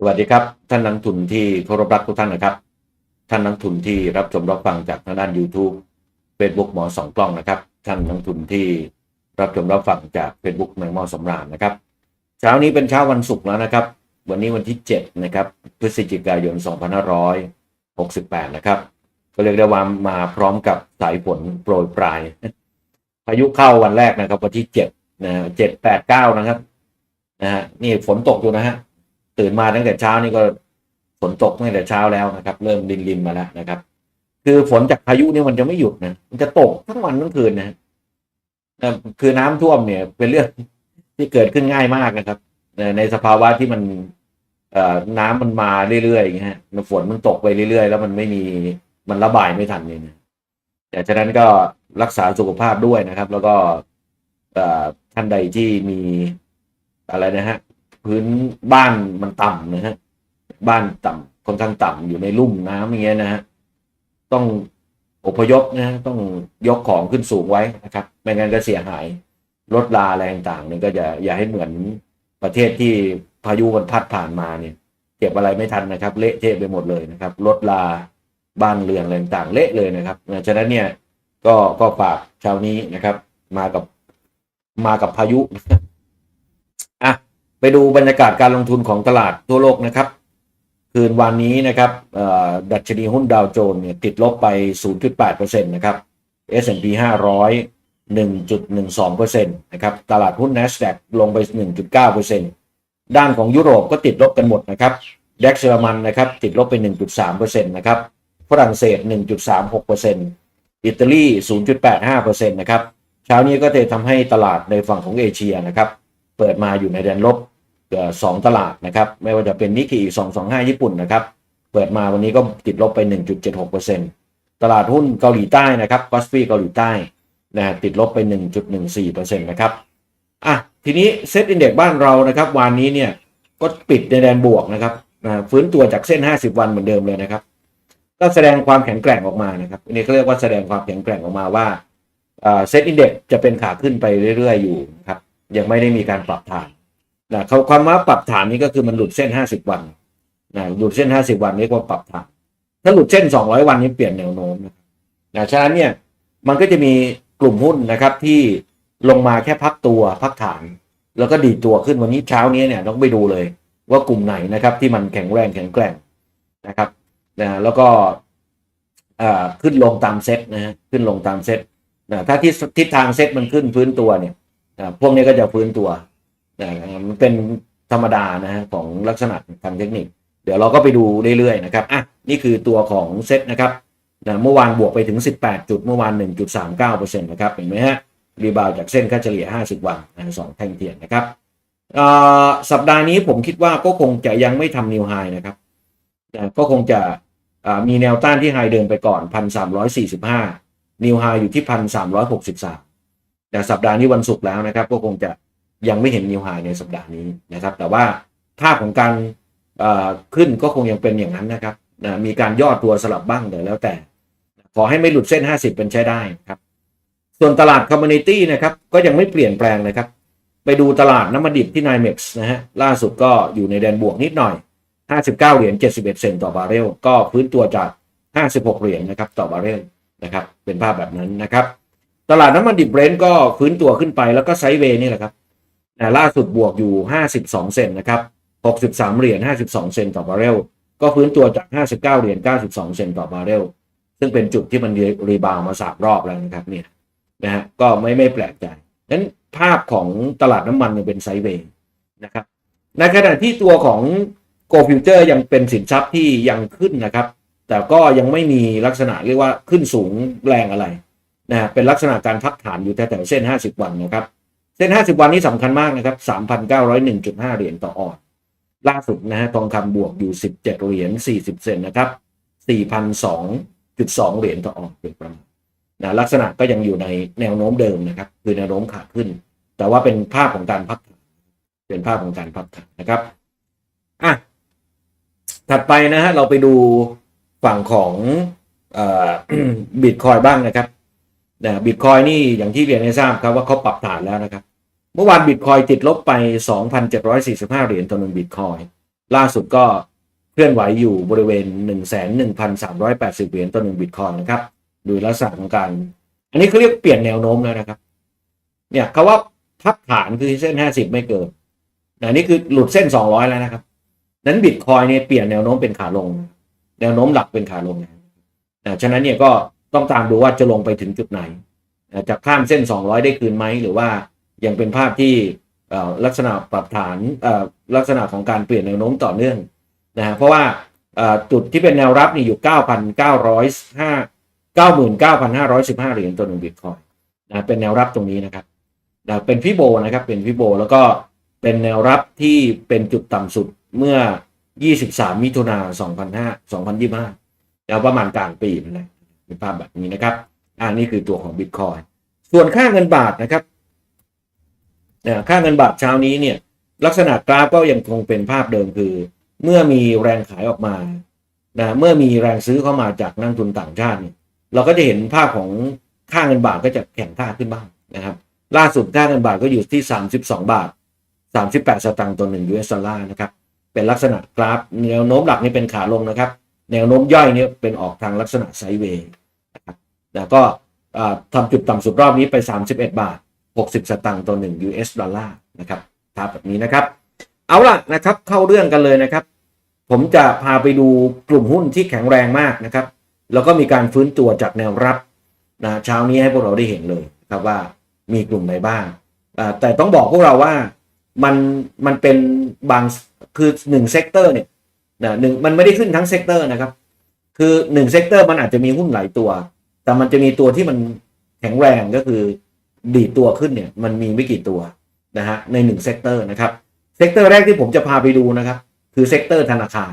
สวัสดีครับ ท่านนักทุนที่เคารพรักทุกท่านนะครับ ท่านนักทุนที่รับชมรับฟังจากทางด้าน YouTube Facebook หมอสองกล้องนะครับ ท่านนักทุนที่รับชมรับฟังจาก Facebook แมงมอสำราญนะครับเช้านี้เป็นเช้าวันศุกร์แล้วนะครับ วันนี้วันที่ 7 นะครับพฤศจิกายน 2568 นะครับ ก็เรียกได้ว่ามาพร้อมกับสายฝนโปรยปลายพายุเข้าวันแรกนะครับ วันที่7นะเจ็ดแปดเก้านะครับนะฮะนี่ฝนตกอยู่นะฮะ ตื่นมาตั้งแต่เช้านี่ก็ฝนตกตั้งแต่เช้าแล้วนะครับ เริ่มรินรินมาแล้วนะครับ คือฝนจากพายุนี่มันจะไม่หยุดนะมันจะตกทั้งวันทั้งคืนนะคือน้ำท่วมเนี่ย เป็นเรื่องที่เกิดขึ้นง่ายมากนะครับในสภาวะที่มันเอ่อน้ำมันมาเรื่อยๆอย่างเงี้ยฝนมันตกไปเรื่อยๆ แล้วมันไม่มีมันระบายไม่ทันเนี่ยนะแต่ฉะนั้นก็รักษาสุขภาพด้วยนะครับ แล้วก็ท่านใดที่มีอะไรนะฮะ พื้นบ้านมันต่ำนะฮะบ้านต่ำค่อนข้างต่ำอยู่ในลุ่มน้ำอย่างเงี้ยนะฮะต้องอพยพนะฮะต้องยกของขึ้นสูงไว้นะครับไม่งั้นก็เสียหายรถลาอะไรต่างๆเนี่ยก็อย่าอย่าให้เหมือนประเทศที่พายุมันพัดผ่านมาเนี่ยเก็บอะไรไม่ทันนะครับ เละเทะไปหมดเลยนะครับรถลาบ้านเรือนอะไรต่างๆเละเลยนะครับฉะนั้นเนี่ยก็ก็ฝากช้านี้นะครับ มากับมากับพายุ ดูบรรยากาศการลงทุนของตลาดทั่วโลกนะครับ คืนวันนี้นะครับดัชนีหุ้นดาวโจนส์เนี่ยติดลบไป 0.8%นะครับ S&P 500 1.12%นะครับ ตลาดหุ้น NASDAQ ลงไป 1.9%ด้านของยุโรปก็ติดลบกันหมดนะครับดัคเยอรมันนะครับติดลบไป 1.3%นะครับฝรั่งเศส 1.36%อิตาลี 0.85%นะครับเช้านี้ก็จะทำให้ตลาดในฝั่งของเอเชียนะครับ เปิดมาอยู่ในแดนลบ สองตลาดนะครับ ไม่ว่าจะเป็นนิกเกอี225ญี่ปุ่นนะครับ เปิดมาวันนี้ก็ติดลบไป 1.76%ตลาดหุ้นเกาหลีใต้นะครับกอสฟีเกาหลีใต้นะฮะติดลบไป 1.14%นะครับอะทีนี้เซตอินเด็กบ้านเรานะครับวันนี้เนี่ยก็ปิดในแดนบวกนะครับนะฟื้นตัวจากเส้น 50 วันเหมือนเดิมเลยนะครับ ก็แสดงความแข็งแกร่งออกมานะครับนนี้เขาเรียกว่าแสดงความแข็งแกร่งออกมาว่าเซตอินเด็กจะเป็นขาขึ้นไปเรื่อย ๆ อยู่ครับยังไม่ได้มีการปรับฐาน นะเขาความว่าปรับฐานนี้ก็คือมันหลุดเส้น50วันนะหลุดเส้น50วันนี้ก็ปรับฐาน ถ้าหลุดเส้น200วันนี้เปลี่ยนแนวโน้มนะครับนะฉะนั้นเนี่ยมันก็จะมีกลุ่มหุ้นนะครับที่ลงมาแค่พักตัวพักฐาน แล้วก็ดีตัวขึ้นวันนี้เช้านี้เนี่ยต้องไปดูเลย ว่ากลุ่มไหนนะครับที่มันแข็งแรงแข็งแกร่งนะครับนะแล้วก็อ่าขึ้นลงตามเซตนะฮะขึ้นลงตามเซตนะถ้าที่ทิศทางเซตมันขึ้นฟื้นตัวเนี่ยพวกนี้ก็จะฟื้นตัว มันเป็นธรรมดานะฮะของลักษณะทางเทคนิค เดี๋ยวเราก็ไปดูเรื่อยๆนะครับอะนี่คือตัวของเซ็ตนะครับนะเมื่อวานบวกไปถึง 18 จุดเมื่อวาน 1.39%นะครับเห็นไหมฮะรีบาวจากเส้นค่าเฉลี่ย 50 วันนะสองแท่งเทียนนะครับสัปดาห์นี้ผมคิดว่าก็คงจะยังไม่ทำนิวไฮนะครับนะก็คงจะมีแนวต้านที่ไฮเดินไปก่อน 1,345 นิวไฮอยู่ที่ 1,363แต่สัปดาห์นี้วันศุกร์แล้วนะครับ ก็คงจะ ยังไม่เห็นนิวไฮในสัปดาห์นี้นะครับ แต่ว่าภาพของการขึ้นก็คงยังเป็นอย่างนั้นนะครับนะมีการย่อตัวสลับบ้างแต่แล้วแต่ ขอให้ไม่หลุดเส้น 50 เป็นใช้ได้ครับ ส่วนตลาดคอมมูนิตี้นะครับ ก็ยังไม่เปลี่ยนแปลงนะครับ ไปดูตลาดน้ำมันดิบที่ NYMEX นะฮะล่าสุดก็อยู่ในแดนบวกนิดหน่อย 59 เหรียญ 71 เซนต์ต่อบาร์เรล ก็พื้นตัวจาก 56 เหรียญนะครับต่อบาร์เรลนะครับ เป็นภาพแบบนั้นนะครับ ตลาดน้ำมันดิบเบรนท์ก็ฟื้นตัวขึ้นไปแล้วก็ไซด์เวย์นี่แหละครับ นะล่าสุดบวกอยู่ 52 เซนนะครับ 63 เหรียญ 52 เซนต์ต่อบาร์เรล ก็ฟื้นตัวจาก 59 เหรียญ 92 เซนต์ต่อบาร์เรล ซึ่งเป็นจุดที่มันรีบาวมาสามรอบแล้วนะครับเนี่ยนะฮะ ก็ไม่ไม่แปลกใจนั้นภาพของตลาดน้ำมันยังเป็นไซเวย์นะครับ ในขณะที่ตัวของโกลฟิวเจอร์ยังเป็นสินทรัพย์ที่ยังขึ้นนะครับ แต่ก็ยังไม่มีลักษณะเรียกว่าขึ้นสูงแรงอะไรนะฮะเป็นลักษณะการพักฐานอยู่แถวๆเส้น 50 วันนะครับ เส้น 50 วันนี้สำคัญมากนะครับ 3,901.5 เหรียญต่อออนล่าสุดนะฮะทองคำบวกอยู่ 17 เหรียญ 40 เซนนะครับ 4,002.2 เหรียญต่อออนเป็นประมาณนะลักษณะก็ยังอยู่ในแนวโน้มเดิมนะครับ คือแนวโน้มขาขึ้น แต่ว่าเป็นภาพของการพักเป็นภาพของการพักฐานนะครับอะถัดไปนะฮะเราไปดูฝั่งของบิตคอยบ้างนะครับ นะบิตคอยนี่อย่างที่เรียนให้ทราบครับว่าเขาปรับฐานแล้วนะครับ เมื่อวานบิตคอยติดลบไป 2,745 เหรียญต่อหนึ่งบิตคอยล่าสุดก็เคลื่อนไหวอยู่บริเวณ 1 1 3 8 0 เหรียญต่อหนึ่งบิตคอยนะครับโดยลักษณะของการ อันนี้เขาเรียกเปลี่ยนแนวโน้มแล้วนะครับ เนี่ยคาว่าพักฐานคือเส้น 50 ไม่เกินนะนี่คือหลุดเส้น 200 แล้วนะครับนั้นบิตคอยเนี่ยเปลี่ยนแนวโน้มเป็นขาลง แนวโน้มหลักเป็นขาลงนะฉะนั้นเนี่ยก็ ต้องตามดูว่าจะลงไปถึงจุดไหน จะข้ามเส้น 200 ได้คืนไหม หรือว่ายังเป็นภาพที่ลักษณะปรับฐานลักษณะของการเปลี่ยนแนวโน้มต่อเนื่องนะฮะเพราะว่าจุดที่เป็นแนวรับนี่อยู่ 9,905 99,515 เหรียญต่อหนึ่งบิตคอยนะเป็นแนวรับตรงนี้นะครับนะเป็นฟิโบนะครับเป็นฟิโบแล้วก็เป็นแนวรับที่เป็นจุดต่ำสุดเมื่อ 23 มิถุนา2005แล้วประมาณกลางปีนะ เป็นภาพแบบนี้นะครับอ่านี่คือตัวของบิตคอยส่วนค่าเงินบาทนะครับค่าเงินบาทเช้านี้เนี่ยลักษณะกราฟก็ยังคงเป็นภาพเดิมคือ เมื่อมีแรงขายออกมานะเมื่อมีแรงซื้อเข้ามาจากนักทุนต่างชาติเนี่ยเราก็จะเห็นภาพของค่าเงินบาทก็จะแข็งค่าขึ้นบ้างนะครับ ล่าสุดค่าเงินบาทก็อยู่ที่ 32 บาท 38 สตางค์ต่อ1 US ดอลลาร์นะครับเป็นลักษณะกราฟแนวโน้มหลักนี่เป็นขาลงนะครับ แนวโน้มย่อยเนี่ยเป็นออกทางลักษณะไซเวย์นะครับแล้วก็ทำจุดต่ำสุดรอบนี้ไป 31 บาท 60 สตางค์ต่อ 1 US ดอลลาร์นะครับภาพแบบนี้นะครับ เอาล่ะนะครับเข้าเรื่องกันเลยนะครับ ผมจะพาไปดูกลุ่มหุ้นที่แข็งแรงมากนะครับ แล้วก็มีการฟื้นตัวจากแนวรับนะเช้านี้ให้พวกเราได้เห็นเลยครับว่ามีกลุ่มไหนบ้าง แต่ต้องบอกพวกเราว่ามันมันเป็นบางคือหนึ่งเซกเตอร์เนี่ย นะหนึ่งมันไม่ได้ขึ้นทั้งเซกเตอร์นะครับ คือหนึ่งเซกเตอร์มันอาจจะมีหุ้นหลายตัว แต่มันจะมีตัวที่มันแข็งแรงก็คือดีตัวขึ้นเนี่ย มันมีไม่กี่ตัวนะฮะในหนึ่งเซกเตอร์นะครับเซกเตอร์แรกที่ผมจะพาไปดูนะครับ คือเซกเตอร์ธนาคาร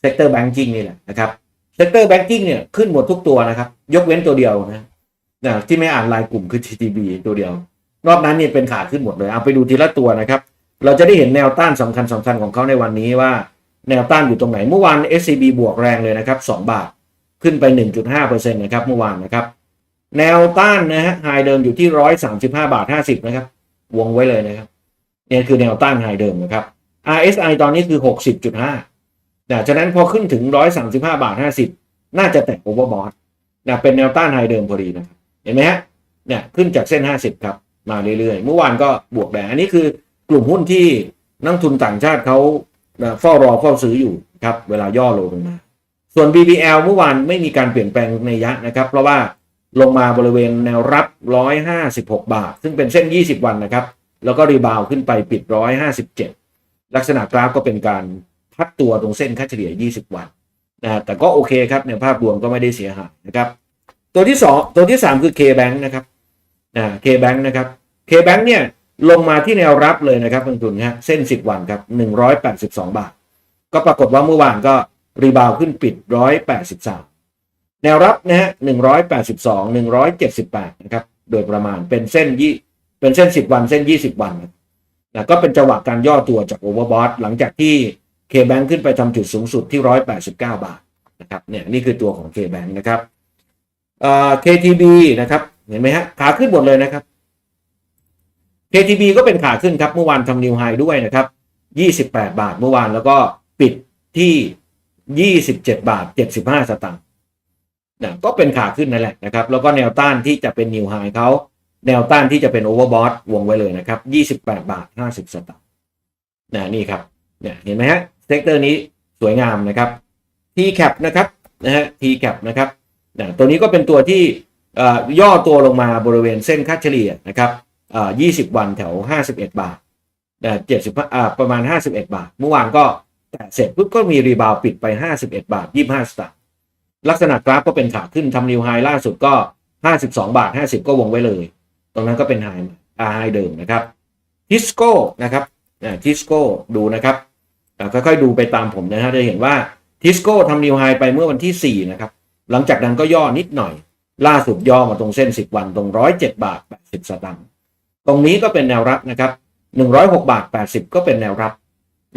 เซกเตอร์แบงกิ้งนี่แหละนะครับเซกเตอร์แบงกิ้งเนี่ยขึ้นหมดทุกตัวนะครับ ยกเว้นตัวเดียวนะนะที่ไม่อ่านรายกลุ่มคือ TTB ตัวเดียวนอกนั้นเนี่ยเป็นขาขึ้นหมดเลยเอาไปดูทีละตัวนะครับ เราจะได้เห็นแนวต้านสำคัญสำคัญของเขาในวันนี้ว่า แนวต้านอยู่ตรงไหนเมื่อวาน SCB บวกแรงเลยนะครับ 2 บาทขึ้นไป 1.5%นะครับเมื่อวานนะครับ แนวต้านนะฮะไฮเดิมอยู่ที่ 135 บาท 50 นะครับ วงไว้เลยนะครับเนี่ยคือแนวต้านไฮเดิมนะครับ RSI ตอนนี้คือ 60.5นะฉะนั้นพอขึ้นถึง 135 บาท 50 น่าจะแตะโอเวอร์บอทนะเป็นแนวต้านไฮเดิมพอดีนะครับเห็นไหมฮะเนี่ยขึ้นจากเส้น 50 ครับ มาเรื่อยๆ เมื่อวานก็บวกแดงอันนี้คือกลุ่มหุ้นที่นักทุนต่างชาติเขา นะเฝ้ารอเฝ้าซื้ออยู่ครับเวลาย่อลงมา ส่วน BBL เมื่อวานไม่มีการเปลี่ยนแปลงในยะนะครับ เพราะว่าลงมาบริเวณแนวรับ 156 บาท ซึ่งเป็นเส้น 20 วันนะครับ แล้วก็รีบาวด์ขึ้นไปปิด 157 ลักษณะกราฟก็เป็นการพักตัวตรงเส้นค่าเฉลี่ย 20 วันนะแต่ก็โอเคครับในภาพรวมก็ไม่ได้เสียหายนะครับ ตัวที่สองตัวที่สามคือ K-Bank นะครับอ่า K-Bank นะครับ K-Bank เนี่ย ลงมาที่แนวรับเลยนะครับคุณทุนฮะเส้น 10 วันครับ 182 บาท ก็ปรากฏว่าเมื่อวานก็รีบาวขึ้นปิด 183 แนวรับนะฮะ182 178 นะครับ โดยประมาณเป็นเส้นยี่เป็นเส้น 10 วันเส้น 20 วันนะก็เป็นจังหวะการย่อตัวจากโอเวอร์บอทหลังจากที่ K-Bank ขึ้นไปทำจุดสูงสุดที่ 189 บาทนะครับเนี่ยนี่คือตัวของ K-Bank นะครับเอ่อ KTB นะครับเห็นไหมฮะขาขึ้นหมดเลยนะครับ KTB ก็เป็นขาขึ้นครับ เมื่อวานทำนิวไฮด้วยนะครับ 28 บาทเมื่อวานแล้วก็ปิดที่ 27 บาท 75 สตางค์นะก็เป็นขาขึ้นนั่นแหละนะครับ แล้วก็แนวต้านที่จะเป็นนิวไฮเขาแนวต้านที่จะเป็นโอเวอร์บอทวงไว้เลยนะครับ 28 บาท 50 สตางค์นะนี่ครับเนี่ยเห็นไหมฮะเซกเตอร์นี้สวยงามนะครับ T-cap นะครับนะฮะ T-cap นะครับนะตัวนี้ก็เป็นตัวที่อ่อย่อตัวลงมาบริเวณเส้นค่าเฉลี่ยนะครับ อ่20วันแถว51บาทนะ70อ่าประมาณ51บาท เมื่อวานก็แตะเสร็จปุ๊บก็มีรีบาวปิดไป51บาท25สตางค์ลักษณะกราฟก็เป็นขาขึ้นทำนิวไฮล่าสุดก็52บาท50ก็วงไว้เลย ตรงนั้นก็เป็นไฮอาไฮเดิมนะครับทิสโก้นะครับทิสโก้ดูนะครับค่อยๆดูไปตามผมนะฮะจะเห็นว่าทิสโก้ทำนิวไฮไปเมื่อวันที่ 4 นะครับ หลังจากนั้นก็ย่อนิดหน่อย ล่าสุดย่อมาตรงเส้น 10 วันตรง 107 บาท 80 สตางค์ ตรงนี้ก็เป็นแนวรับนะครับ106บาท80 ก็เป็นแนวรับ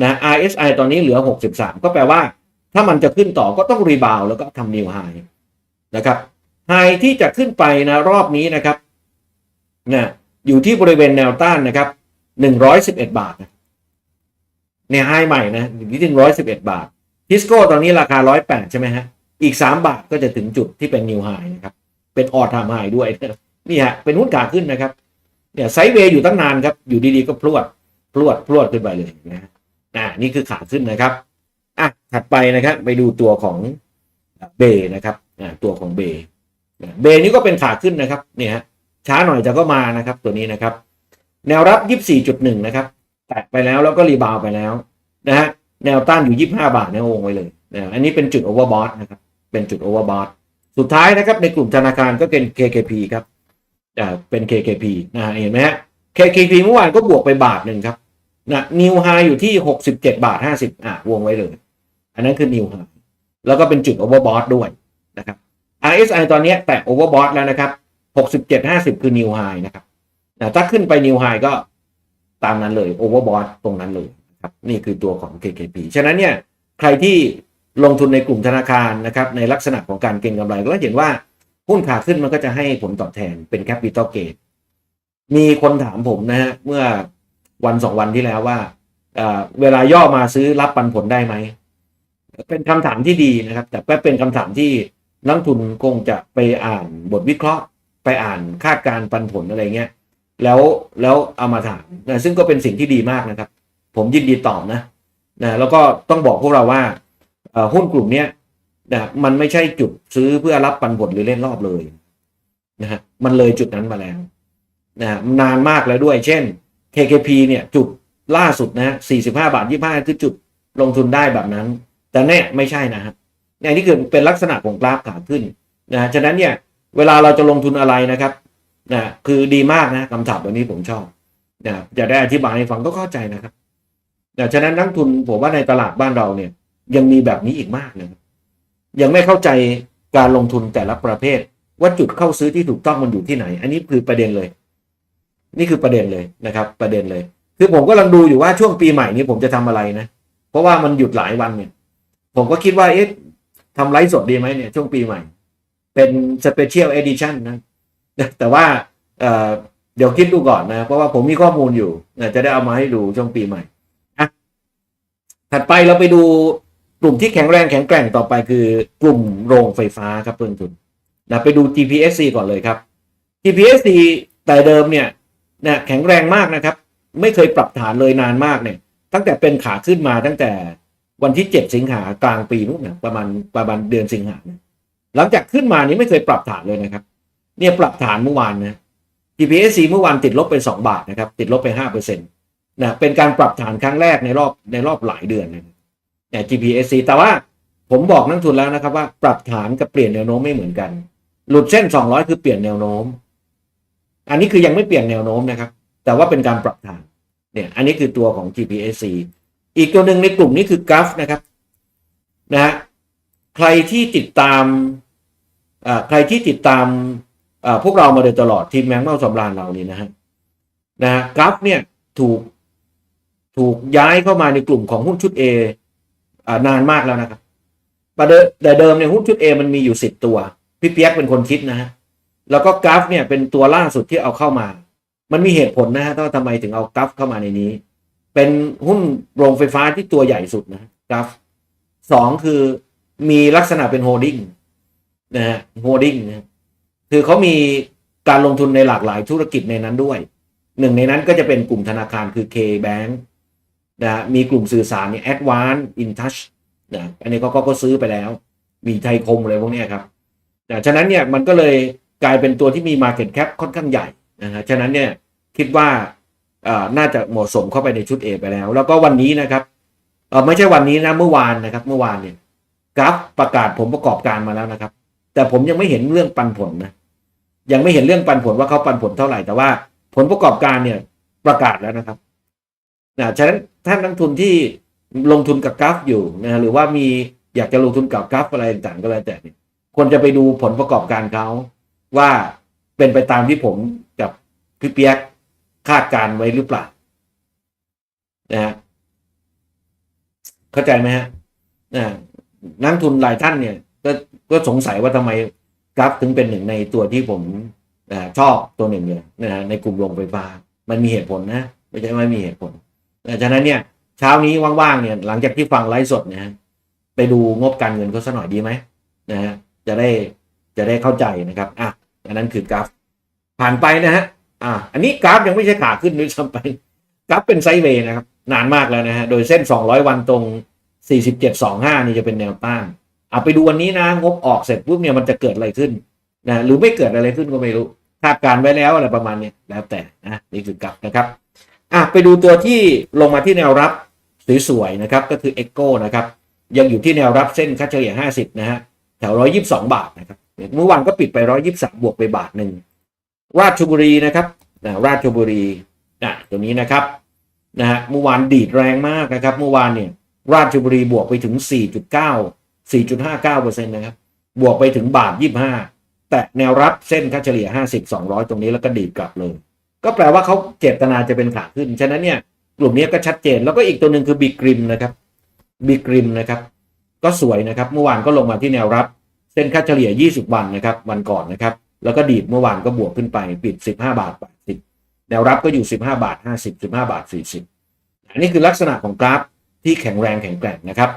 นะ RSI ตอนนี้เหลือ 63 ก็แปลว่า ถ้ามันจะขึ้นต่อก็ต้องรีบาวแล้วก็ทำนิวไฮนะครับไฮที่จะขึ้นไปนะรอบนี้นะครับนะอยู่ที่บริเวณแนวต้านนะครับ 111 บาทนะเนี่ยไฮใหม่นะอยู่ที่ถึงร้อยสิบเอ็ดบาททิสโก้ตอนนี้ราคาร้อยแปดใช่ไหมฮะ อีกสามบาทก็จะถึงจุดที่เป็นนิวไฮนะครับ เป็นออทามไฮด้วย นี่ฮะ เป็นหุ้นขาขึ้นนะครับ เนี่ยไซด์เวย์อยู่ตั้งนานครับ อยู่ดีๆก็พรวดพรวดพรวดขึ้นไปเลยนะฮะอ่านี่คือขาขึ้นนะครับอะถัดไปนะครับไปดูตัวของเบนะครับอ่าตัวของเบเบนี่ก็เป็นขาขึ้นนะครับเนี่ยฮะช้าหน่อยแต่ก็มานะครับตัวนี้นะครับ แนวรับ 24.1 นะครับ แตะไปแล้วแล้วก็รีบาวไปแล้วนะฮะแนวต้านอยู่ 25 บาทในวงไว้เลยนะอันนี้เป็นจุดโอเวอร์บอทนะครับเป็นจุดโอเวอร์บอทสุดท้ายนะครับในกลุ่มธนาคารก็เป็น KKP ครับ อ่าเป็น KKP นะฮะเห็นไหมฮะ KKP เมื่อวานก็บวกไปบาทหนึ่งครับนะนิวไฮอยู่ที่ 67 บาท 50 อะวงไว้เลย อันนั้นคือนิวไฮแล้วก็เป็นจุดโอเวอร์บอทด้วยนะครับ RSI ตอนนี้แตะโอเวอร์บอทแล้วนะครับ 67 50 คือนิวไฮนะครับนะถ้าขึ้นไปนิวไฮก็ตามนั้นเลยโอเวอร์บอทตรงนั้นเลยครับนี่คือตัวของ KKP ฉะนั้นเนี่ยใครที่ลงทุนในกลุ่มธนาคารนะครับในลักษณะของการเก็งกำไรก็เห็นว่า หุ้นขาขึ้นมันก็จะให้ผลตอบแทนเป็นแคปิตอลเกตมีคนถามผมนะฮะเมื่อวันสองวันที่แล้วว่าเวลาย่อมาซื้อรับปันผลได้ไหม เป็นคำถามที่ดีนะครับ แต่ก็เป็นคำถามที่นักทุนคงจะไปอ่านบทวิเคราะห์ ไปอ่านคาดการปันผลอะไรเงี้ยแล้วแล้วเอามาถามนะซึ่งก็เป็นสิ่งที่ดีมากนะครับ ผมยินดีตอบนะนะแล้วก็ต้องบอกพวกเราว่าหุ้นกลุ่มเนี้ย นะมันไม่ใช่จุดซื้อเพื่อรับปันผลหรือเล่นรอบเลยนะฮะมันเลยจุดนั้นมาแล้วนะนานมากแล้วด้วย เช่น KKP เนี่ยจุดล่าสุดนะ45บห้าบาท25คือจุดลงทุนได้แบบนั้น แต่เนี่ยไม่ใช่นะครับเนี่ยนี่คือเป็นลักษณะของกราฟขาขึ้นนะฉะนั้นเนี่ยเวลาเราจะลงทุนอะไรนะครับนะคือดีมากนะคำถามแบบนี้ผมชอบนะจะได้อธิบายให้ฟังก็เข้าใจนะครับนะฉะนั้นนักทุนผมว่าในตลาดบ้านเราเนี่ยยังมีแบบนี้อีกมากนะครับ ยังไม่เข้าใจการลงทุนแต่ละประเภท ว่าจุดเข้าซื้อที่ถูกต้องมันอยู่ที่ไหน อันนี้คือประเด็นเลย นี่คือประเด็นเลยนะครับ ประเด็นเลย คือผมก็กำลังดูอยู่ว่าช่วงปีใหม่นี้ผมจะทำอะไรนะ เพราะว่ามันหยุดหลายวันเนี่ย ผมก็คิดว่าเอ๊ะทำไลฟ์สดดีไหมเนี่ยช่วงปีใหม่ เป็นสเปเชียลเอดิชันนะแต่ว่าเเดี๋ยวคิดดูก่อนนะ เพราะว่าผมมีข้อมูลอยู่จะได้เอามาให้ดูช่วงปีใหม่อะถัดไปเราไปดู ลุ่มที่แข็งแรงแข็งแกร่งต่อไปคือกลุ่มโรงไฟฟ้าครับเพื่อนทุนนะไปดู GPSC ก่อนเลยครับ GPSC แต่เดิมเนี่ยนะแข็งแรงมากนะครับ ไม่เคยปรับฐานเลยนานมากเนี่ย ตั้งแต่เป็นขาขึ้นมาตั้งแต่วันที่ 7 สิงหากลางปีนู้นนะประมาณประมาณเดือนสิงหาหลังจากขึ้นมานี้ไม่เคยปรับฐานเลยนะครับ เนี่ยปรับฐานเมื่อวานนะ GPSC เมื่อวานติดลบไป 2 บาทนะครับ ติดลบไป5เปอร์เซ็นต์นะเป็นการปรับฐานครั้งแรกในรอบในรอบหลายเดือนนะ GPSC แต่ว่าผมบอกนักทุนแล้วนะครับว่าปรับฐานกับเปลี่ยนแนวโน้มไม่เหมือนกัน หลุดเส้น 200 คือเปลี่ยนแนวโน้ม อันนี้คือยังไม่เปลี่ยนแนวโน้มนะครับ แต่ว่าเป็นการปรับฐานเนี่ยอันนี้คือตัวของ GPSC อีกตัวหนึ่งในกลุ่มนี้คือกราฟนะครับนะฮะใครที่ติดตามอ่าใครที่ติดตามอ่าพวกเรามาโดยตลอดทีมแมงเม่าสำราญเรานี่นะฮะนะฮะกราฟเนี่ยถูกถูกย้ายเข้ามาในกลุ่มของหุ้นชุด A อ่า นานมากแล้วนะครับประเดิมแต่เดิมเนี่ยหุ้นชุด A มันมีอยู่สิบตัว พี่เปียกเป็นคนคิดนะฮะแล้วก็กราฟเนี่ยเป็นตัวล่าสุดที่เอาเข้ามา มันมีเหตุผลนะฮะว่าทำไมถึงเอากราฟเข้ามาในนี้ เป็นหุ้นโรงไฟฟ้าที่ตัวใหญ่สุดนะกราฟสองคือมีลักษณะเป็นโฮดดิ้งนะฮะโฮดดิ้งนะคือเขามีการลงทุนในหลากหลายธุรกิจในนั้นด้วย หนึ่งในนั้นก็จะเป็นกลุ่มธนาคารคือ K-Bank นะมีกลุ่มสื่อสารเนี่ย Advance InTouch นะอันนี้เขาก็ก็ซื้อไปแล้ว มีไทยคมอะไรพวกนี้ครับนะฉะนั้นเนี่ยมันก็เลยกลายเป็นตัวที่มี Market Cap ค่อนข้างใหญ่นะฮะฉะนั้นเนี่ยคิดว่าน่าจะเหมาะสมเข้าไปในชุด A ไปแล้ว แล้วก็วันนี้นะครับไม่ใช่วันนี้นะเมื่อวานนะครับ เมื่อวานเนี่ยกราฟประกาศผลประกอบการมาแล้วนะครับ แต่ผมยังไม่เห็นเรื่องปันผลนะยังไม่เห็นเรื่องปันผลว่าเขาปันผลเท่าไหร่แต่ว่าผลประกอบการเนี่ยประกาศแล้วนะครับ นะฉะนั้นท่านนักทุนที่ลงทุนกับกราฟอยู่นะหรือว่ามีอยากจะลงทุนกับกราฟอะไรต่างๆก็แล้วแต่เนี่ยควรจะไปดูผลประกอบการเขาว่าเป็นไปตามที่ผมกับพี่เปียกคาดการไว้หรือเปล่านะฮะเข้าใจไหมฮะนะนักทุนหลายท่านเนี่ย ก็ก็สงสัยว่าทำไมกราฟถึงเป็นหนึ่งในตัวที่ผมนะชอบตัวหนึ่งเลยนะในกลุ่มโรงไฟฟ้า มันมีเหตุผลนะ ไม่ใช่ไม่มีเหตุผล นะฉะนั้นเนี่ยเช้านี้ว่างๆเนี่ยหลังจากที่ฟังไลฟ์สดเนี่ยฮะไปดูงบการเงินเขาสักหน่อยดีไหมนะฮะจะได้จะได้เข้าใจนะครับอะอันนั้นคือกราฟผ่านไปนะฮะอะอันนี้กราฟยังไม่ใช่ขาขึ้นด้วยซ้ำไปกราฟเป็นไซด์เวย์นะครับนานมากแล้วนะฮะโดยเส้น 200 วันตรง 4725 นี่จะเป็นแนวต้านเอะไปดูวันนี้นะงบออกเสร็จปุ๊บเนี่ยมันจะเกิดอะไรขึ้นนะหรือไม่เกิดอะไรขึ้นก็ไม่รู้คาดการณ์ไว้แล้วอะไรประมาณนี้แล้วแต่นะนี่คือกราฟนะครับ อะไปดูตัวที่ลงมาที่แนวรับสวยๆนะครับก็คือ Echo นะครับยังอยู่ที่แนวรับเส้นค่าเฉลี่ย 50 นะฮะแถว 122 บาทนะครับเมื่อวานก็ปิดไป 123 บวกไปบาทหนึ่งราชบุรีนะครับนะราชบุรีอะตัวนี้นะครับนะฮะเมื่อวานดีดแรงมากนะครับเมื่อวานเนี่ยราชบุรีบวกไปถึง 4.9 4.59%นะครับ บวกไปถึงบาท 25 แต่แนวรับเส้นค่าเฉลี่ย 50 200 ตรงนี้แล้วก็ดีดกลับเลย ก็แปลว่าเขาเจตนาจะเป็นขาขึ้น ฉะนั้นเนี่ยกลุ่มนี้ก็ชัดเจน แล้วก็อีกตัวหนึ่งคือบิกริมนะครับบิกริมนะครับ ก็สวยนะครับ เมื่อวานก็ลงมาที่แนวรับ เส้นค่าเฉลี่ย 20 วันนะครับ วันก่อนนะครับ แล้วก็ดีดเมื่อวานก็บวกขึ้นไป ปิด 15 บาท80แนวรับก็อยู่ 15 บาท 50 15 บาท 40 อันนี้คือลักษณะของกราฟที่แข็งแรงแข็งแกร่งนะครับ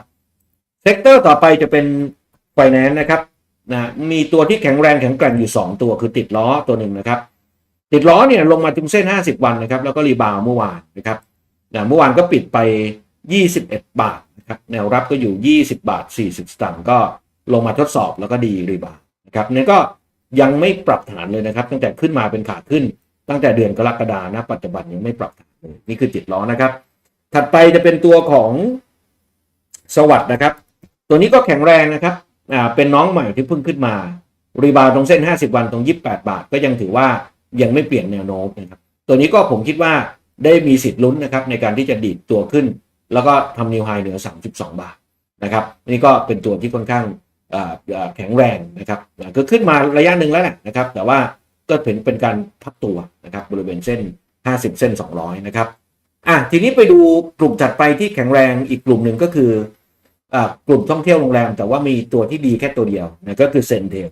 เซกเตอร์ต่อไปจะเป็นไฟแนนซ์นะครับนะมีตัวที่แข็งแรงแข็งแกร่งอยู่ 2 ตัวคือติดล้อตัวหนึ่งนะครับ ติดล้อเนี่ยลงมาถึงเส้น 50 วันนะครับ แล้วก็รีบาวด์เมื่อวานนะครับนะเมื่อวานก็ปิดไป 21 บาทนะครับแนวรับก็อยู่ 20 บาท 40 สตางค์ก็ลงมาทดสอบแล้วก็ดีรีบาวด์นะครับนี่ก็ยังไม่ปรับฐานเลยนะครับ ตั้งแต่ขึ้นมาเป็นขาขึ้น ตั้งแต่เดือนกรกฎานะปัจจุบันยังไม่ปรับฐานเลยนี่คือติดล้อนะครับ ถัดไปจะเป็นตัวของสวัสดนะครับ ตัวนี้ก็แข็งแรงนะครับอ่าเป็นน้องใหม่ที่เพิ่งขึ้นมา รีบาวด์ตรงเส้น 50 วันตรง 28 บาทก็ยังถือว่า ยังไม่เปลี่ยนแนวโน้มนะครับตัวนี้ก็ผมคิดว่าได้มีสิทธิ์ลุ้นนะครับในการที่จะดีดตัวขึ้น แล้วก็ทำนิวไฮเหนือ 32 บาทนะครับนี่ก็เป็นตัวที่ค่อนข้างแข็งแรงนะครับก็ขึ้นมาระยะหนึ่งแล้วแหละนะครับ แต่ว่าก็เป็นเป็นการพักตัวนะครับบริเวณเส้น 50 เส้น 200 นะครับอะทีนี้ไปดูกลุ่มถัดไปที่แข็งแรงอีกกลุ่มหนึ่งก็คืออกลุ่มท่องเที่ยวโรงแรม แต่ว่ามีตัวที่ดีแค่ตัวเดียวนะก็คือเซนเทล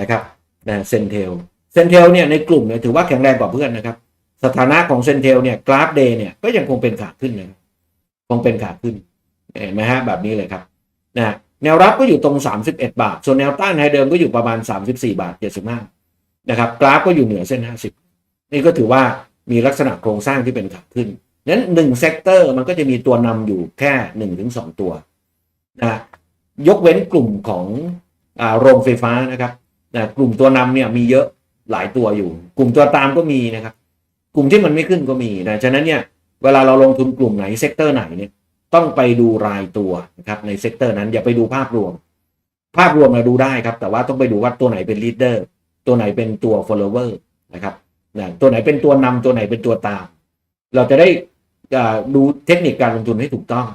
นะครับนะเซนเทล เซนเทลเนี่ยในกลุ่มเนี่ยถือว่าแข็งแรงกว่าเพื่อนนะครับ สถานะของเซนเทลเนี่ยกราฟเดย์เนี่ยก็ยังคงเป็นขาขึ้นนะคงเป็นขาขึ้นเห็นไหมฮะแบบนี้เลยครับนะแนวรับก็อยู่ตรง 31 บาท ส่วนแนวต้านไฮเดิมก็อยู่ประมาณ 34 บาท 75 นะครับ กราฟก็อยู่เหนือเส้น 50 นี่ก็ถือว่ามีลักษณะโครงสร้างที่เป็นขาขึ้นนั้นหนึ่งเซกเตอร์มันก็จะมีตัวนำอยู่แค่หนึ่งถึงสองตัวนะยกเว้นกลุ่มของอโรงไฟฟ้านะครับนะกลุ่มตัวนำเนี่ยมีเยอะ หลายตัวอยู่ กลุ่มตัวตามก็มีนะครับ กลุ่มที่มันไม่ขึ้นก็มีนะฉะนั้นเนี่ยเวลาเราลงทุนกลุ่มไหนเซกเตอร์ไหนเนี่ยต้องไปดูรายตัวนะครับในเซกเตอร์นั้นอย่าไปดูภาพรวม ภาพรวมเราดูได้ครับ แต่ว่าต้องไปดูว่าตัวไหนเป็นลีดเดอร์ตัวไหนเป็นตัว follower นะครับนะตัวไหนเป็นตัวนำตัวไหนเป็นตัวตาม เราจะได้อ่าดูเทคนิคการลงทุนให้ถูกต้อง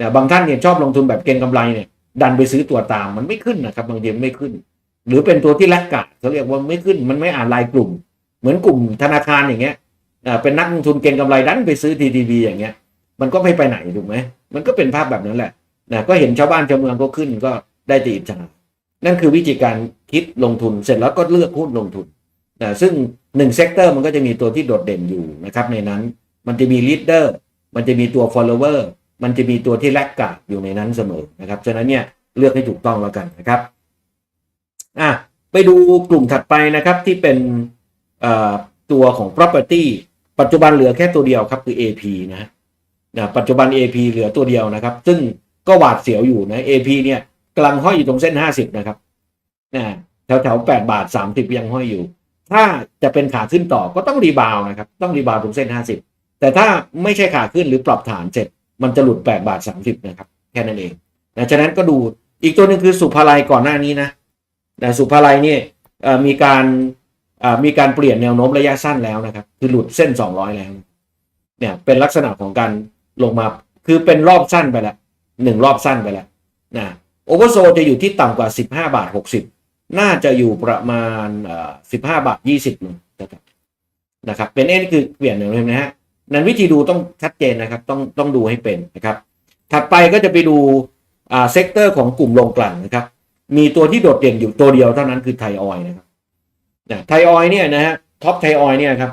นะบางท่านเนี่ยชอบลงทุนแบบเก็งกำไรเนี่ยดันไปซื้อตัวตามมันไม่ขึ้นนะครับบางทีไม่ขึ้น หรือเป็นตัวที่แลกกะเขาเรียกว่าไม่ขึ้นมันไม่อ่านรายกลุ่ม เหมือนกลุ่มธนาคารอย่างเงี้ยเป็นนักลงทุนเก็งกำไรดันไปซื้อ TTB อย่างเงี้ย มันก็ไม่ไปไหนถูกไหมมันก็เป็นภาพแบบนั้นแหละนะก็เห็นชาวบ้านชาวเมืองก็ขึ้นก็ได้ตีอิจฉานั่นคือวิธีการคิดลงทุนเสร็จแล้วก็เลือกหุ้นลงทุนนะซึ่งหนึ่งเซกเตอร์มันก็จะมีตัวที่โดดเด่นอยู่นะครับในนั้นมันจะมีลีดเดอร์มันจะมีตัว follower มันจะมีตัวที่แลกกาดอยู่ในนั้นเสมอนะครับฉะนั้นเนี่ยเลือกให้ถูกต้องแล้วกันนะครับ อะไปดูกลุ่มถัดไปนะครับที่เป็นตัวของ property ปัจจุบันเหลือแค่ตัวเดียวครับคือ AP นะฮะนะปัจจุบัน AP เหลือตัวเดียวนะครับ ซึ่งก็หวาดเสียวอยู่นะ AP เนี่ยกำลังห้อยอยู่ตรงเส้น 50 นะครับนะแถวแถว8บาท 30 ยังห้อยอยู่ ถ้าจะเป็นขาขึ้นต่อก็ต้องรีบาวนะครับ ต้องรีบาวตรงเส้น 50 แต่ถ้าไม่ใช่ขาขึ้นหรือปรับฐานเสร็จ มันจะหลุด8บาท30 นะครับ แค่นั้นเองนะฉะนั้นก็ดูอีกตัวหนึ่งคือสุภาลัยก่อนหน้านี้นะ นะสุภาลัยนี่มีการมีการเปลี่ยนแนวโน้มระยะสั้นแล้วนะครับ คือหลุดเส้น 200 แล้ว เนี่ยเป็นลักษณะของการลงมาคือเป็นรอบสั้นไปแล้วหนึ่งรอบสั้นไปแล้วนะโอเวอร์โซจะอยู่ที่ต่ำกว่า 15 บาท 60 น่าจะอยู่ประมาณ 15 บาท 20นะครับนะครับ เป็นเอ็นคือเปลี่ยนแนวโน้มนะฮะนั้นวิธีดูต้องชัดเจนนะครับ ต้องต้องดูให้เป็นนะครับ ถัดไปก็จะไปดูอ่าเซกเตอร์ของกลุ่มโรงกลั่นนะครับ มีตัวที่โดดเด่นอยู่ตัวเดียวเท่านั้นคือไทออยนะครับนะไทออยเนี่ยนะฮะท็อปไทออยเนี่ยครับ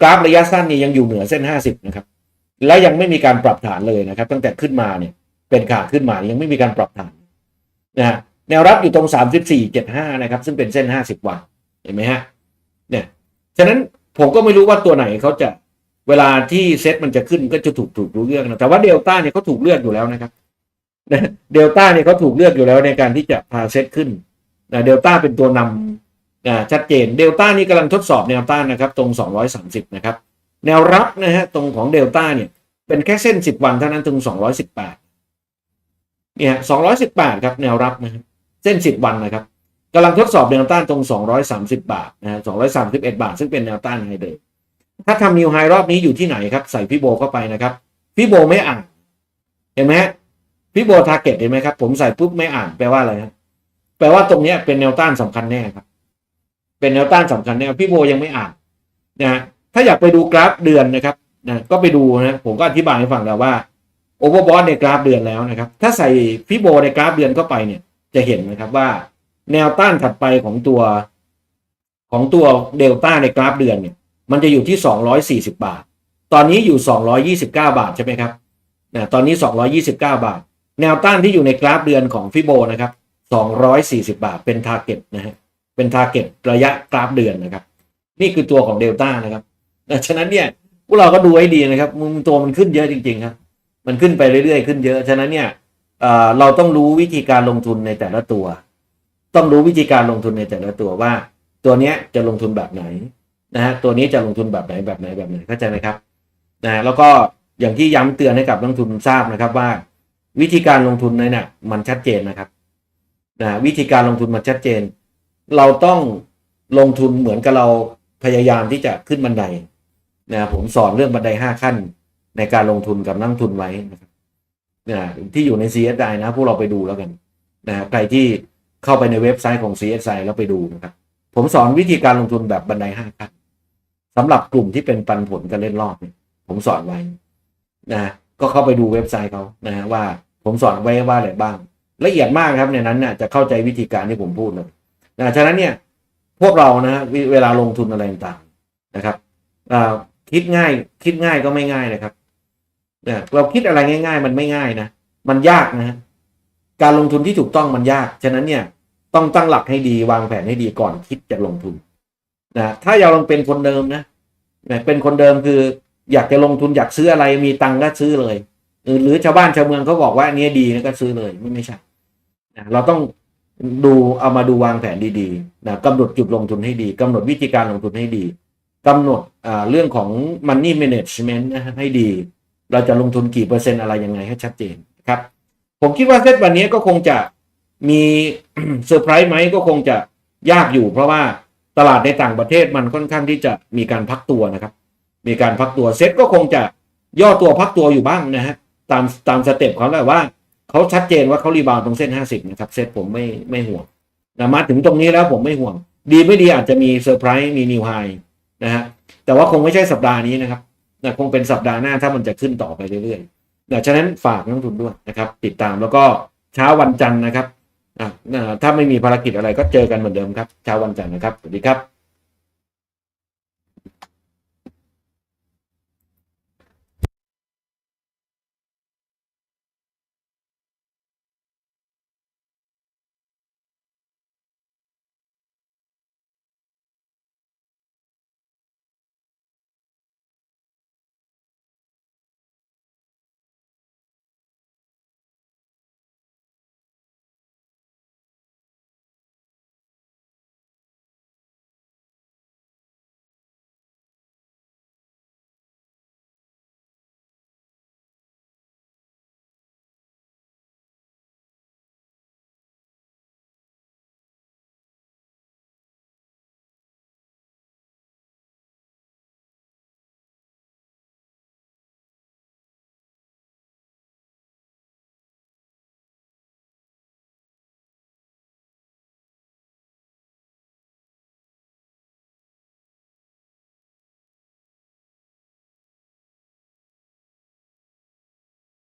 กราฟระยะสั้นนี่ยังอยู่เหนือเส้น 50 นะครับ และยังไม่มีการปรับฐานเลยนะครับ ตั้งแต่ขึ้นมาเนี่ยเป็นขาขึ้นมายังไม่มีการปรับฐานนะฮะแนวรับอยู่ตรง 34.75 นะครับ ซึ่งเป็นเส้น 50 วันเห็นไหมฮะเนี่ยฉะนั้นผมก็ไม่รู้ว่าตัวไหนเขาจะเวลาที่เซ็ตมันจะขึ้นก็จะถูกถูกรู้เรื่องนะแต่ว่าเดลต้าเนี่ยเขาถูกเลือกอยู่แล้วนะครับ เดลต้าเนี่ยเขาถูกเลือกอยู่แล้วในการที่จะพาเซ็ตขึ้นนะเดลต้าเป็นตัวนำนะชัดเจนเดลต้านี่กำลังทดสอบแนวต้านนะครับ ตรง 230 นะครับ แนวรับนะฮะตรงของเดลต้าเนี่ย เป็นแค่เส้น 10 วันเท่านั้นถึง 218 เนี่ย 218 ครับ แนวรับนะครับเส้น 10 วันนะครับกำลังทดสอบแนวต้านตรง 230 บาทนะฮะ231 บาท ซึ่งเป็นแนวต้านไฮเดย์ถ้าทำนิวไฮรอบนี้อยู่ที่ไหนครับ ใส่พี่โบเข้าไปนะครับพี่โบไม่อ่านเห็นไหมฮะ พี่โบทาร์เก็ตเห็นไหมครับ ผมใส่ปุ๊บไม่อ่านแปลว่าอะไรครับแปลว่าตรงนี้เป็นแนวต้านสำคัญแน่ครับ เป็นแนวต้านสำคัญแน่พี่โบยังไม่อ่านนะฮะถ้าอยากไปดูกราฟเดือนนะครับนะก็ไปดูนะผมก็อธิบายให้ฟังแล้วว่าโอเวอร์บอทในกราฟเดือนแล้วนะครับ ถ้าใส่พี่โบในกราฟเดือนเข้าไปเนี่ย จะเห็นนะครับว่า แนวต้านถัดไปของตัว ของตัวเดลต้าในกราฟเดือนเนี่ย มันจะอยู่ที่ 240 บาท ตอนนี้อยู่ 229 บาทใช่ไหมครับนะตอนนี้ 229 บาท แนวต้านที่อยู่ในกราฟเดือนของฟิโบนะครับ240 บาทเป็นทาร์เก็ตนะฮะเป็นทาร์เก็ตระยะกราฟเดือนนะครับ นี่คือตัวของเดลต้านะครับฉะนั้นเนี่ยพวกเราก็ดูให้ดีนะครับมุมตัวมันขึ้นเยอะจริง ๆ ครับ มันขึ้นไปเรื่อยๆขึ้นเยอะฉะนั้นเนี่ยเราต้องรู้วิธีการลงทุนในแต่ละตัว ต้องรู้วิธีการลงทุนในแต่ละตัวว่า ตัวเนี้ยจะลงทุนแบบไหนนะฮะตัวนี้จะลงทุนแบบไหนแบบไหนแบบไหนเข้าใจไหมครับนะฮะแล้วก็อย่างที่ย้ำเตือนให้กับนักลงทุนทราบนะครับว่า วิธีการลงทุนในเนี่ยมันชัดเจนนะครับนะวิธีการลงทุนมันชัดเจน เราต้องลงทุนเหมือนกับเราพยายามที่จะขึ้นบันไดนะผมสอนเรื่องบันไดห้าขั้นในการลงทุนกับนักทุนไว้นะครับนะที่อยู่ใน CSI นะ พวกเราไปดูแล้วกันนะใครที่เข้าไปในเว็บไซต์ของ CSI แล้วไปดูนะครับ ผมสอนวิธีการลงทุนแบบบันไดห้าขั้นสำหรับกลุ่มที่เป็นปันผลกันเล่นรอบเนี่ยผมสอนไว้นะก็เข้าไปดูเว็บไซต์เขานะว่า ผมสอนไว้ว่าอะไรบ้าง ละเอียดมากครับในนั้นเนี่ยจะเข้าใจวิธีการที่ผมพูดเลยนะฉะนั้นเนี่ยพวกเรานะเวลาลงทุนอะไรต่างๆนะครับคิดง่าย คิดง่ายก็ไม่ง่ายนะครับเนี่ยเราคิดอะไรง่าย ๆ มันไม่ง่ายนะมันยากนะการลงทุนที่ถูกต้องมันยาก ฉะนั้นเนี่ยต้องตั้งหลักให้ดีวางแผนให้ดีก่อนคิดจะลงทุนนะถ้าอยากลองเป็นคนเดิมนะนะเป็นคนเดิมคือ อยากจะลงทุนอยากซื้ออะไรมีตังค์ก็ซื้อเลย หรือชาวบ้านชาวเมืองเขาบอกว่าอันนี้ดีนะก็ซื้อเลยไม่ไม่ใช่นะเราต้องดูเอามาดูวางแผนดีๆนะกำหนดจุดลงทุนให้ดีกำหนดวิธีการลงทุนให้ดีกำหนดเรื่องของ money management นะฮะให้ดี เราจะลงทุนกี่เปอร์เซ็นต์อะไรยังไงให้ชัดเจนครับ ผมคิดว่าเซตวันนี้ก็คงจะมีเซอร์ไพรส์ไหมก็คงจะยากอยู่ เพราะว่าตลาดในต่างประเทศมันค่อนข้างที่จะมีการพักตัวนะครับ มีการพักตัวเซ็ตก็คงจะย่อตัวพักตัวอยู่บ้างนะฮะ ตามตามสเต็ปเขาแหละว่าเขาชัดเจนว่าเขารีบาวด์ตรงเส้น50นะครับเซตผมไม่ไม่ห่วงนะมาถึงตรงนี้แล้วผมไม่ห่วง ดีไม่ดีอาจจะมีเซอร์ไพรส์มีนิวไฮนะฮะแต่ว่าคงไม่ใช่สัปดาห์นี้นะครับนะคงเป็นสัปดาห์หน้าถ้ามันจะขึ้นต่อไปเรื่อยๆนะฉะนั้นฝากนักลงทุนด้วยนะครับ ติดตามแล้วก็เช้าวันจันทร์นะครับอะถ้าไม่มีภารกิจอะไรก็เจอกันเหมือนเดิมครับเช้าวันจันทร์นะครับสวัสดีครับ